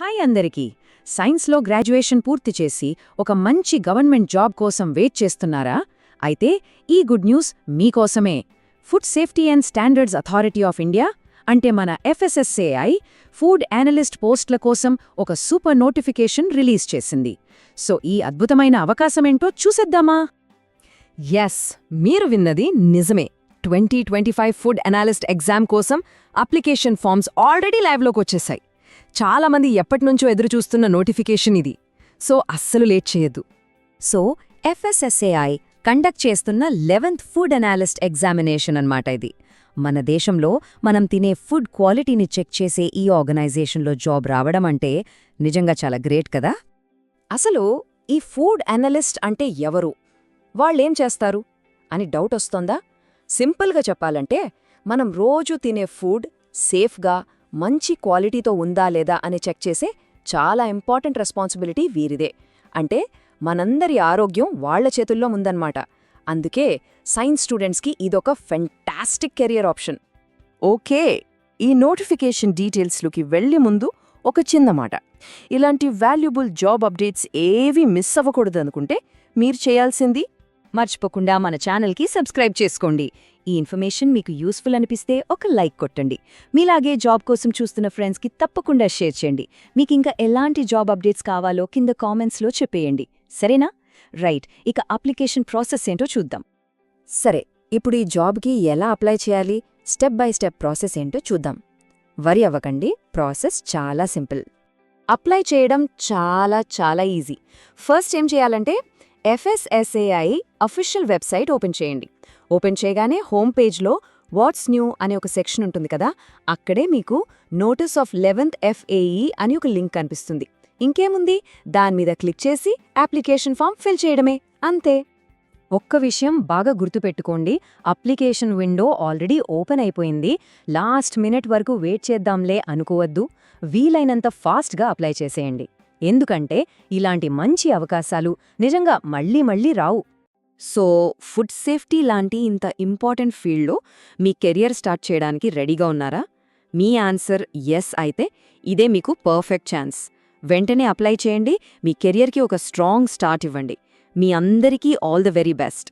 Hi అందరికీ. సైన్స్లో graduation పూర్తి చేసి ఒక మంచి గవర్నమెంట్ జాబ్ కోసం వెయిట్ చేస్తున్నారా? అయితే ఈ గుడ్ న్యూస్ మీకోసమే food safety and standards authority of India అంటే మన ఎఫ్ఎస్ఎస్ఏఐ ఫుడ్ యానలిస్ట్ పోస్ట్ల కోసం ఒక సూపర్ నోటిఫికేషన్ రిలీజ్ చేసింది. సో ఈ అద్భుతమైన అవకాశమేంటో చూసేద్దామా? ఎస్ మీరు విన్నది నిజమే. Twenty twenty five food analyst exam కోసం అప్లికేషన్ ఫామ్స్ ఆల్రెడీ లైవ్లోకి వచ్చేసాయి. చాలామంది ఎప్పటినుంచో ఎదురుచూస్తున్న నోటిఫికేషన్ ఇది. సో అస్సలు లేట్ చేయొద్దు. సో ఎఫ్ఎస్ఎస్ఏఐ కండక్ట్ చేస్తున్న లెవెన్త్ ఫుడ్ అనాలిస్ట్ ఎగ్జామినేషన్ అన్నమాట ఇది. మన దేశంలో మనం తినే ఫుడ్ క్వాలిటీని చెక్ చేసే ఈ ఆర్గనైజేషన్లో జాబ్ రావడం అంటే నిజంగా చాలా గ్రేట్ కదా? అసలు ఈ ఫుడ్ అనలిస్ట్ అంటే ఎవరు? వాళ్ళేం చేస్తారు? అని డౌట్ వస్తోందా? సింపుల్గా చెప్పాలంటే మనం రోజు తినే ఫుడ్ సేఫ్గా మంచి క్వాలిటీతో ఉందా లేదా అని చెక్ చేసే చాలా ఇంపార్టెంట్ రెస్పాన్సిబిలిటీ వీరిదే. అంటే మనందరి ఆరోగ్యం వాళ్ళ చేతుల్లో ఉందన్నమాట అందుకే సైన్స్ స్టూడెంట్స్కి ఇదొక ఫెంటాస్టిక్ కెరియర్ ఆప్షన్. ఓకే ఈ నోటిఫికేషన్ డీటెయిల్స్లోకి వెళ్ళే ముందు ఒక చిన్న మాట. ఇలాంటి వాల్యుబుల్ జాబ్ అప్డేట్స్ ఏవీ మిస్ అవ్వకూడదు అనుకుంటే మీరు చేయాల్సింది మర్చిపోకుండా మన ఛానల్కి సబ్స్క్రైబ్ చేసుకోండి. ఈ ఇన్ఫర్మేషన్ మీకు యూస్ఫుల్ అనిపిస్తే ఒక లైక్ కొట్టండి. మీలాగే జాబ్ కోసం చూస్తున్న ఫ్రెండ్స్కి తప్పకుండా షేర్ చేయండి. మీకు ఇంకా ఎలాంటి జాబ్ అప్డేట్స్ కావాలో కింద కామెంట్స్లో చెప్పేయండి. సరేనా? రైట్. ఇక అప్లికేషన్ ప్రాసెస్ ఏంటో చూద్దాం. సరే. ఇప్పుడు ఈ జాబ్కి ఎలా అప్లై చేయాలి? స్టెప్ బై స్టెప్ ప్రాసెస్ ఏంటో చూద్దాం. వరి అవ్వకండి. ప్రాసెస్ చాలా సింపుల్. అప్లై చేయడం చాలా చాలా ఈజీ. ఫస్ట్ ఏం చేయాలంటే ఎఫ్ఎస్ఎస్ఏఐ అఫీషియల్ వెబ్సైట్ ఓపెన్ చేయండి. ఓపెన్ చేయగానే హోమ్ పేజ్లో వాట్స్ న్యూ అనే ఒక సెక్షన్ ఉంటుంది కదా అక్కడే మీకు నోటీస్ ఆఫ్ లెవెన్త్ ఎఫ్ఏఈ అని ఒక లింక్ కనిపిస్తుంది. ఇంకేముంది? దాని మీద క్లిక్ చేసి అప్లికేషన్ ఫామ్ ఫిల్ చేయడమే అంతే. ఒక్క విషయం బాగా గుర్తుపెట్టుకోండి అప్లికేషన్ విండో ఆల్రెడీ ఓపెన్ అయిపోయింది లాస్ట్ మినిట్ వరకు వెయిట్ చేద్దాంలే అనుకోవద్దు వీలైనంత ఫాస్ట్గా అప్లై చేసేయండి. ఎందుకంటే ఇలాంటి మంచి అవకాశాలు నిజంగా మళ్ళీ మళ్ళీ రావు. సో ఫుడ్ సేఫ్టీ లాంటి ఇంత ఇంపార్టెంట్ ఫీల్డ్లో మీ కెరియర్ స్టార్ట్ చేయడానికి రెడీగా ఉన్నారా? మీ ఆన్సర్ ఎస్ అయితే ఇదే మీకు పర్ఫెక్ట్ ఛాన్స్ వెంటనే అప్లై చేయండి. మీ కెరియర్కి ఒక స్ట్రాంగ్ స్టార్ట్ ఇవ్వండి. మీ అందరికీ ఆల్ ద వెరీ బెస్ట్